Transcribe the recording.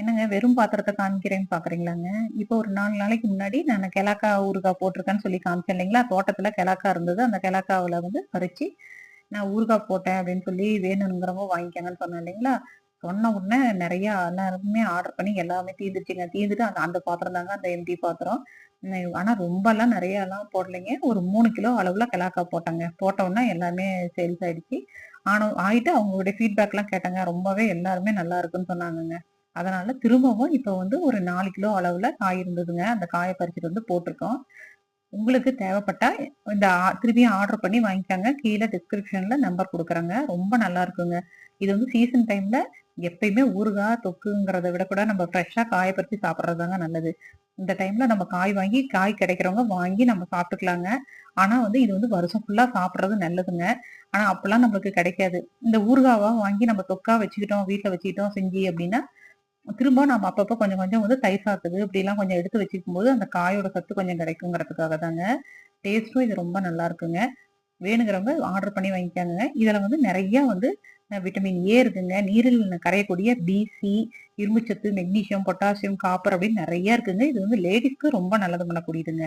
என்னங்க வெறும் பாத்திரத்தை காமிக்கிறேன்னு பாக்குறீங்களாங்க? இப்போ ஒரு நாலு நாளைக்கு முன்னாடி நான் கெலாக்கா ஊறுகாய் போட்டிருக்கேன்னு சொல்லி காமிச்சேன் இல்லைங்களா? தோட்டத்துல கிழக்கா இருந்தது. அந்த கிழக்காவில் வந்து பறிச்சு, நான் ஊறுகாய் போட்டேன் அப்படின்னு சொல்லி வேணுங்கிறவங்க வாங்கிக்கங்கன்னு சொன்னேன் இல்லைங்களா? சொன்ன உடனே நிறைய எல்லாருமே ஆர்டர் பண்ணி எல்லாமே தீந்துச்சுங்க தீந்துட்டு அந்த அந்த பாத்திரம் தாங்க அந்த எம்டி பாத்திரம். ம் ஆனா ரொம்பலாம் எல்லாம் போடலைங்க. ஒரு மூணு கிலோ அளவுல கெலாக்கா போட்டேங்க. போட்ட எல்லாமே சேல்ஸ் ஆயிடுச்சு. ஆன ஆயிட்டு அவங்களுடைய ஃபீட்பேக்லாம் கேட்டேங்க. ரொம்பவே எல்லாருமே நல்லா இருக்குன்னு சொன்னாங்கங்க. அதனால திரும்பவும் இப்போ வந்து ஒரு நாலு கிலோ அளவில் காய் இருந்ததுங்க. அந்த காய பறிச்சுட்டு வந்து போட்டிருக்கோம் உங்களுக்கு தேவைப்பட்டா இந்த திருப்பியும் ஆர்டர் பண்ணி வாங்கிக்காங்க கீழே டிஸ்கிரிப்ஷனில் நம்பர் கொடுக்குறாங்க ரொம்ப நல்லா இருக்குங்க. இது வந்து சீசன் டைமில் எப்பயுமே ஊறுகாய், தொக்குங்கிறத விட கூட நம்ம ஃப்ரெஷ்ஷாக காய பறித்து சாப்பிட்றது தாங்க நல்லது. இந்த டைமில் நம்ம காய் வாங்கி காய் கிடைக்கிறவங்க வாங்கி நம்ம சாப்பிட்டுக்கலாங்க. ஆனால் வந்து இது வந்து வருஷம் ஃபுல்லாக சாப்பிட்றது நல்லதுங்க. ஆனால் அப்போல்லாம் நம்மளுக்கு கிடைக்காது. இந்த ஊறுகாவாக வாங்கி நம்ம தொக்கா வச்சுக்கிட்டோம், வீட்டில் வச்சுக்கிட்டோம் செஞ்சு அப்படின்னா, திரும்ப நம்ம அப்பப்ப கொஞ்சம் கொஞ்சம் வந்து தயிர் சாதத்துக்கு இப்படிலாம் கொஞ்சம் எடுத்து வச்சுக்கும்போது, அந்த காயோட சத்து கொஞ்சம் கிடைக்குங்கிறதுக்காக தாங்க. டேஸ்ட்டும் இது ரொம்ப நல்லா இருக்குங்க. வேணுங்கிறவங்க ஆர்டர் பண்ணி வாங்கிக்கோங்க. இதில் வந்து நிறையா வந்து விட்டமின் ஏ இருக்குங்க. நீரில் கரையக்கூடிய பிசி இரும்புச்சத்து, மெக்னீஷியம் பொட்டாசியம், காப்பர் அப்படின்னு நிறைய இருக்குங்க. இது வந்து லேடிஸ்க்கு ரொம்ப நல்லது பண்ணக்கூடியதுங்க.